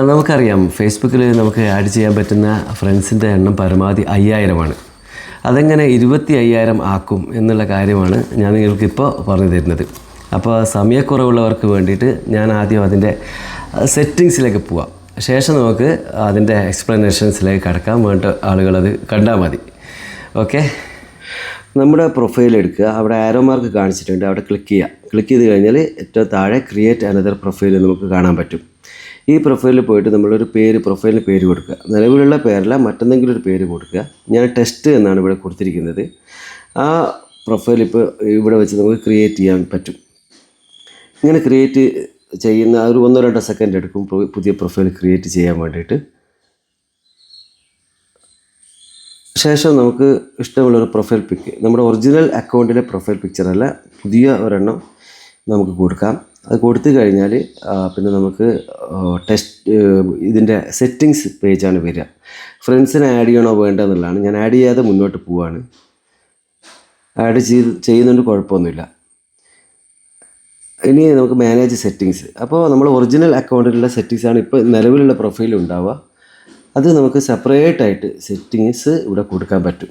നമുക്കറിയാം. ഫേസ്ബുക്കിൽ നമുക്ക് ആഡ് ചെയ്യാൻ പറ്റുന്ന ഫ്രണ്ട്സിന്റെ എണ്ണം പരമാവധി അയ്യായിരമാണ്. അതെങ്ങനെ ഇരുപത്തി അയ്യായിരം ആക്കും എന്നുള്ള കാര്യമാണ് ഞാൻ നിങ്ങൾക്ക് ഇപ്പോൾ പറഞ്ഞു തരുന്നത്. അപ്പോൾ സമയക്കുറവുള്ളവർക്ക് വേണ്ടിയിട്ട് ഞാൻ ആദ്യം അതിന്റെ സെറ്റിങ്സിലേക്ക് പോവാം. ശേഷം നമുക്ക് അതിന്റെ എക്സ്പ്ലനേഷൻസിലേക്ക് കടക്കാൻ വേണ്ട ആളുകളത് കണ്ടാൽ മതി. ഓക്കെ നമ്മുടെ പ്രൊഫൈൽ എടുക്കുക. അവിടെ ആരോ മാർക്ക് കാണിച്ചിട്ടുണ്ട്. അവിടെ ക്ലിക്ക് ചെയ്യുക ക്ലിക്ക് ചെയ്ത് കഴിഞ്ഞാൽ ഏറ്റവും താഴെ ക്രിയേറ്റ് അനദർ പ്രൊഫൈൽ നമുക്ക് കാണാൻ പറ്റും. ഈ പ്രൊഫൈലിൽ പോയിട്ട് നമ്മളൊരു പേര് പ്രൊഫൈലിന് പേര് കൊടുക്കുക. നിലവിലുള്ള പേരല്ല മറ്റെന്തെങ്കിലും ഒരു പേര് കൊടുക്കുക. ഞാൻ ടെസ്റ്റ് എന്നാണ് ഇവിടെ കൊടുത്തിരിക്കുന്നത്. ആ പ്രൊഫൈൽ ഇപ്പോൾ ഇവിടെ വെച്ച് നമുക്ക് ക്രിയേറ്റ് ചെയ്യാൻ പറ്റും. ഇങ്ങനെ ക്രിയേറ്റ് ചെയ്യുന്ന ഒരു ഒന്നോ രണ്ടോ സെക്കൻഡ് എടുക്കും. പുതിയ പ്രൊഫൈൽ ക്രിയേറ്റ് ചെയ്യാൻ വേണ്ടിയിട്ട്. ശേഷം നമുക്ക് ഇഷ്ടമുള്ളൊരു പ്രൊഫൈൽ പിക്ക് നമ്മുടെ ഒറിജിനൽ അക്കൗണ്ടിലെ പ്രൊഫൈൽ പിക്ചറല്ല പുതിയ ഒരെണ്ണം നമുക്ക് കൊടുക്കാം. അത് കൊടുത്തു കഴിഞ്ഞാൽ പിന്നെ നമുക്ക് ടെസ്റ്റ് ഇതിന്റെ സെറ്റിങ്സ് പേജാണ് വരിക. ഫ്രണ്ട്സിനെ ആഡ് ചെയ്യണോ വേണ്ടെന്നുള്ളതാണ് ഞാൻ ആഡ് ചെയ്യാതെ മുന്നോട്ട് പോവാണ്. ആഡ് ചെയ്ത് ചെയ്യുന്നുണ്ട് കുഴപ്പമൊന്നുമില്ല. ഇനി നമുക്ക് മാനേജ് സെറ്റിങ്സ് അപ്പോൾ നമ്മൾ ഒറിജിനൽ അക്കൗണ്ടിലുള്ള സെറ്റിങ്സ് ആണ് ഇപ്പോൾ നിലവിലുള്ള പ്രൊഫൈൽ ഉണ്ടാവുക. അത് നമുക്ക് സെപ്പറേറ്റ് ആയിട്ട് സെറ്റിങ്സ് ഇവിടെ കൊടുക്കാൻ പറ്റും.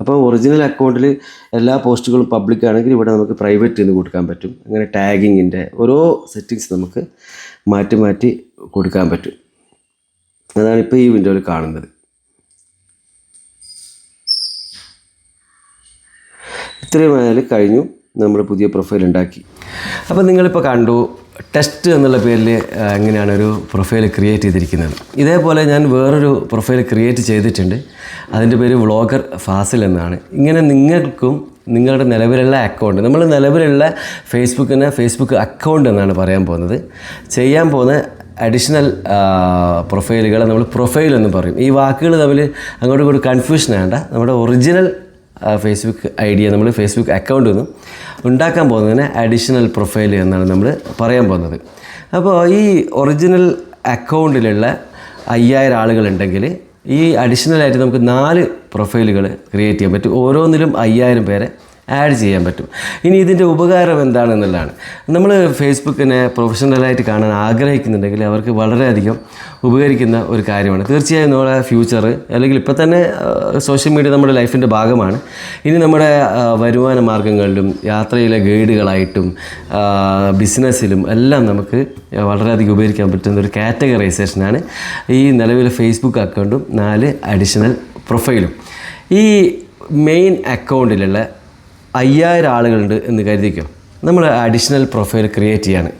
അപ്പോൾ ഒറിജിനൽ അക്കൗണ്ടിൽ എല്ലാ പോസ്റ്റുകളും പബ്ലിക് ആണെങ്കിൽ ഇവിടെ നമുക്ക് പ്രൈവറ്റ് എന്ന് കൊടുക്കാൻ പറ്റും. അങ്ങനെ ടാഗിങ്ങിന്റെ ഓരോ സെറ്റിങ്സ് നമുക്ക് മാറ്റി മാറ്റി കൊടുക്കാൻ പറ്റും. അതാണ് ഇപ്പോൾ ഈ വിൻഡോയിൽ കാണുന്നത്. ഇത്രയും ആയാൽ കഴിഞ്ഞു. നമ്മൾ പുതിയ പ്രൊഫൈൽ ഉണ്ടാക്കി. അപ്പോൾ നിങ്ങളിപ്പോൾ കണ്ടു ടെസ്റ്റ് എന്നുള്ള പേരിൽ എങ്ങനെയാണ് ഒരു പ്രൊഫൈൽ ക്രിയേറ്റ് ചെയ്തിരിക്കുന്നത്. ഇതേപോലെ ഞാൻ വേറൊരു പ്രൊഫൈൽ ക്രിയേറ്റ് ചെയ്തിട്ടുണ്ട്. അതിന്റെ പേര് വ്ളോഗർ ഫാസിൽ എന്നാണ്. ഇങ്ങനെ നിങ്ങൾക്കും നിങ്ങളുടെ നിലവിലുള്ള അക്കൗണ്ട് നമ്മൾ നിലവിലുള്ള ഫേസ്ബുക്കിന് ഫേസ്ബുക്ക് അക്കൗണ്ട് എന്നാണ് പറയാൻ പോകുന്നത്. ചെയ്യാൻ പോകുന്ന അഡീഷണൽ പ്രൊഫൈലുകളെ നമ്മൾ പ്രൊഫൈൽ എന്ന് പറയും. ഈ വാക്കുകൾ തമ്മിൽ അങ്ങോട്ടും ഇങ്ങോട്ടും കൺഫ്യൂഷൻ വേണ്ട നമ്മുടെ ഒറിജിനൽ ഫേസ്ബുക്ക് ഐ ഡിയെ നമ്മൾ ഫേസ്ബുക്ക് അക്കൗണ്ട് ഒന്ന് ഉണ്ടാക്കാൻ പോകുന്നതിന് അഡീഷണൽ പ്രൊഫൈൽ എന്നാണ് നമ്മൾ പറയാൻ പോകുന്നത്. അപ്പോൾ ഈ ഒറിജിനൽ അക്കൗണ്ടിലുള്ള അയ്യായിരം ആളുകളുണ്ടെങ്കിൽ ഈ അഡീഷണലായിട്ട് നമുക്ക് നാല് പ്രൊഫൈലുകൾ ക്രിയേറ്റ് ചെയ്യാൻ പറ്റും. ഓരോന്നിലും അയ്യായിരം പേരെ ആഡ് ചെയ്യാൻ പറ്റും. ഇനി ഇതിന്റെ ഉപകാരം എന്താണെന്നുള്ളതാണ്. നമ്മൾ ഫേസ്ബുക്കിനെ പ്രൊഫഷണലായിട്ട് കാണാൻ ആഗ്രഹിക്കുന്നുണ്ടെങ്കിൽ അവർക്ക് വളരെയധികം ഉപകരിക്കുന്ന ഒരു കാര്യമാണ്. തീർച്ചയായും നമ്മുടെ ഫ്യൂച്ചർ അല്ലെങ്കിൽ ഇപ്പം തന്നെ സോഷ്യൽ മീഡിയ നമ്മുടെ ലൈഫിന്റെ ഭാഗമാണ്. ഇനി നമ്മുടെ വരുമാന മാർഗങ്ങളിലും യാത്രയിലെ ഗൈഡുകളായിട്ടും ബിസിനസ്സിലും എല്ലാം നമുക്ക് വളരെയധികം ഉപകരിക്കാൻ പറ്റുന്ന ഒരു കാറ്റഗറൈസേഷനാണ് ഈ നിലവിലെ ഫേസ്ബുക്ക് അക്കൗണ്ടും നാല് അഡീഷണൽ പ്രൊഫൈലും ഈ മെയിൻ അക്കൗണ്ടിലുള്ള അയ്യായിരം ആളുകളുണ്ട് എന്ന് കരുതിക്കോ. നമ്മൾ അഡീഷണൽ പ്രൊഫൈൽ ക്രിയേറ്റ് ചെയ്യാണ്.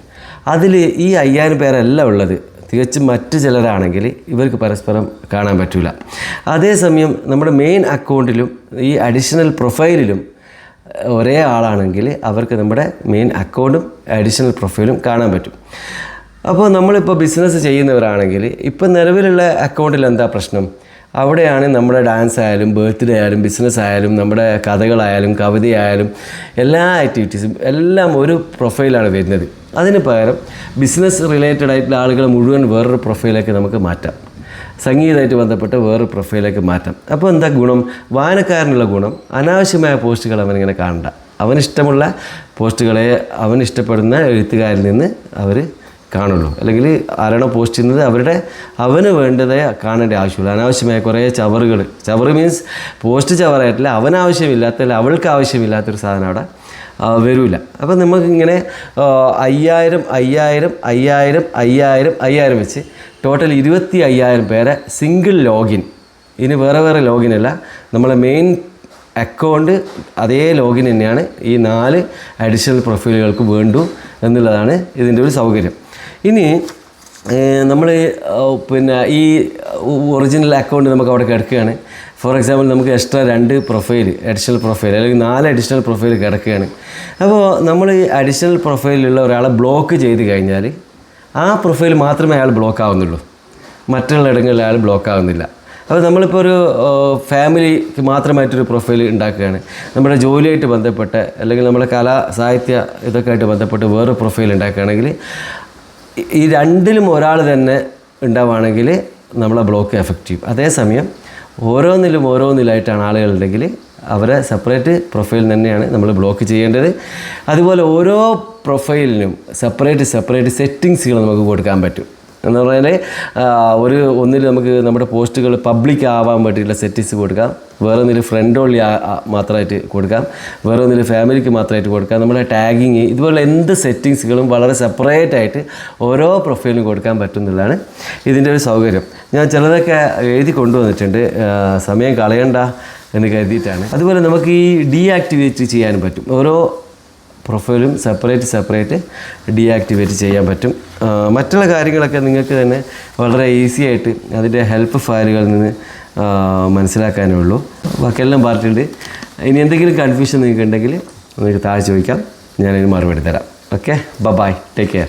അതിൽ ഈ അയ്യായിരം പേരല്ല ഉള്ളത്. തികച്ചും മറ്റ് ചിലരാണെങ്കിൽ ഇവർക്ക് പരസ്പരം കാണാൻ പറ്റില്ല അതേസമയം നമ്മുടെ മെയിൻ അക്കൗണ്ടിലും ഈ അഡീഷണൽ പ്രൊഫൈലിലും ഒരേ ആളാണെങ്കിൽ അവർക്ക് നമ്മുടെ മെയിൻ അക്കൗണ്ടും അഡീഷണൽ പ്രൊഫൈലും കാണാൻ പറ്റും. അപ്പോൾ നമ്മളിപ്പോൾ ബിസിനസ് ചെയ്യുന്നവരാണെങ്കിൽ ഇപ്പം നിലവിലുള്ള അക്കൗണ്ടിൽ എന്താ പ്രശ്നം? അവിടെയാണ് നമ്മുടെ ഡാൻസ് ആയാലും ബർത്ത്ഡേ ആയാലും ബിസിനസ് ആയാലും നമ്മുടെ കഥകളായാലും കവിതയായാലും എല്ലാ ആക്ടിവിറ്റീസും എല്ലാം ഒരു പ്രൊഫൈലാണ് വരുന്നത്. അതിന് പകരം ബിസിനസ് റിലേറ്റഡ് ആയിട്ടുള്ള ആളുകൾ മുഴുവൻ വേറൊരു പ്രൊഫൈലേക്ക് നമുക്ക് മാറ്റാം. സംഗീതമായിട്ട് ബന്ധപ്പെട്ട് വേറൊരു പ്രൊഫൈലേക്ക് മാറ്റാം. അപ്പോൾ എന്താ ഗുണം? വായനക്കാരനുള്ള ഗുണം. അനാവശ്യമായ പോസ്റ്റുകൾ അവനിങ്ങനെ കാണണ്ട. അവനിഷ്ടമുള്ള പോസ്റ്റുകളെ അവൻ ഇഷ്ടപ്പെടുന്ന എഴുത്തുകാരിൽ നിന്ന് അവർ കാണുള്ളൂ. അല്ലെങ്കിൽ ആരാണോ പോസ്റ്റ് ചെയ്യുന്നത് അവരുടെ അവന് വേണ്ടതേ കാണേണ്ട ആവശ്യമുള്ളൂ അനാവശ്യമായ കുറേ ചവറുകൾ. ചവറ് മീൻസ് പോസ്റ്റ് ചവറായിട്ടില്ല. അവൻ ആവശ്യമില്ലാത്ത അല്ല അവൾക്ക് ആവശ്യമില്ലാത്തൊരു സാധനം അവിടെ വരില്ല അപ്പം നമുക്കിങ്ങനെ അയ്യായിരം അയ്യായിരം അയ്യായിരം അയ്യായിരം അയ്യായിരം വെച്ച് ടോട്ടൽ ഇരുപത്തി അയ്യായിരം പേരെ സിംഗിൾ ലോഗിൻ ഇനി വേറെ വേറെ ലോഗിൻ അല്ല. നമ്മളെ മെയിൻ അക്കൗണ്ട് അതേ ലോഗിൻ തന്നെയാണ് ഈ നാല് അഡീഷണൽ പ്രൊഫൈലുകൾക്ക് വേണ്ടു എന്നുള്ളതാണ് ഇതിന്റെ ഒരു സൗകര്യം. ഇനി നമ്മൾ പിന്നെ ഈ ഒറിജിനൽ അക്കൗണ്ട് നമുക്ക് അവിടെ കിടക്കുകയാണ്. ഫോർ എക്സാമ്പിൾ നമുക്ക് എക്സ്ട്രാ രണ്ട് പ്രൊഫൈൽ അഡീഷണൽ പ്രൊഫൈൽ അല്ലെങ്കിൽ നാല് അഡീഷണൽ പ്രൊഫൈൽ കിടക്കുകയാണ്. അപ്പോൾ നമ്മൾ ഈ അഡീഷണൽ പ്രൊഫൈലിലുള്ള ഒരാളെ ബ്ലോക്ക് ചെയ്ത് കഴിഞ്ഞാൽ ആ പ്രൊഫൈൽ മാത്രമേ അയാൾ ബ്ലോക്ക് ആവുന്നുള്ളൂ. മറ്റുള്ള ഇടങ്ങളിൽ അയാൾ ബ്ലോക്ക് ആവുന്നില്ല. അപ്പോൾ നമ്മളിപ്പോൾ ഒരു ഫാമിലിക്ക് മാത്രമായിട്ടൊരു പ്രൊഫൈൽ ഉണ്ടാക്കുകയാണ്. നമ്മുടെ ജോലിയായിട്ട് ബന്ധപ്പെട്ട് അല്ലെങ്കിൽ നമ്മുടെ കലാ സാഹിത്യ ഇതൊക്കെ ആയിട്ട് ബന്ധപ്പെട്ട് വേറെ പ്രൊഫൈൽ ഉണ്ടാക്കുകയാണെങ്കിൽ ഈ രണ്ടിലും ഒരാൾ തന്നെ ഉണ്ടാവുകയാണെങ്കിൽ നമ്മളെ ബ്ലോക്ക് എഫക്റ്റ് ചെയ്യും അതേസമയം ഓരോന്നിലും ഓരോന്നിലായിട്ടാണ് ആളുകളുണ്ടെങ്കിൽ അവരെ സെപ്പറേറ്റ് പ്രൊഫൈൽ തന്നെയാണ് നമ്മൾ ബ്ലോക്ക് ചെയ്യേണ്ടത്. അതുപോലെ ഓരോ പ്രൊഫൈലിനും സെപ്പറേറ്റ് സെപ്പറേറ്റ് സെറ്റിങ്സുകൾ നമുക്ക് കൊടുക്കാൻ പറ്റും. എന്ന് പറഞ്ഞാൽ ഒരു ഒന്നിൽ നമുക്ക് നമ്മുടെ പോസ്റ്റുകൾ പബ്ലിക് ആവാൻ വേണ്ടിയിട്ടുള്ള സെറ്റിസ് കൊടുക്കാം. വേറെ ഒന്നിൽ ഫ്രണ്ട് ഓൺലി മാത്രമായിട്ട് കൊടുക്കാം. വേറെ ഒന്നിൽ ഫാമിലിക്ക് മാത്രമായിട്ട് കൊടുക്കാം. നമ്മുടെ ടാഗിങ് ഇതുപോലെ എന്ത് സെറ്റിങ്സുകളും വളരെ സെപ്പറേറ്റ് ആയിട്ട് ഓരോ പ്രൊഫൈലിനും കൊടുക്കാൻ പറ്റുന്നതാണ് ഇതിന്റെ ഒരു സൗകര്യം. ഞാൻ ചിലതൊക്കെ എഴുതി കൊണ്ടുവന്നിട്ടുണ്ട്. സമയം കളയണ്ട എന്ന് കരുതിയിട്ടാണ്. അതുപോലെ നമുക്ക് ഈ ഡീആക്ടിവേറ്റ് ചെയ്യാനും പറ്റും. ഓരോ പ്രൊഫൈലും സെപ്പറേറ്റ് സെപ്പറേറ്റ് ഡീആക്ടിവേറ്റ് ചെയ്യാൻ പറ്റും. മറ്റുള്ള കാര്യങ്ങളൊക്കെ നിങ്ങൾക്ക് തന്നെ വളരെ ഈസി ആയിട്ട് അതിന്റെ ഹെൽപ്പ് ഫയലുകളിൽ നിന്ന് മനസ്സിലാക്കാനേ ഉള്ളൂ. ബാക്കിയെല്ലാം പാർട്ടിയുണ്ട്. ഇനി എന്തെങ്കിലും കൺഫ്യൂഷൻ നിങ്ങൾക്ക് ഉണ്ടെങ്കിൽ നിങ്ങൾക്ക് താഴെ ചോദിക്കാം. ഞാനതിന് മറുപടി തരാം. ഓക്കെ ബ ബൈ ടേക്ക് കെയർ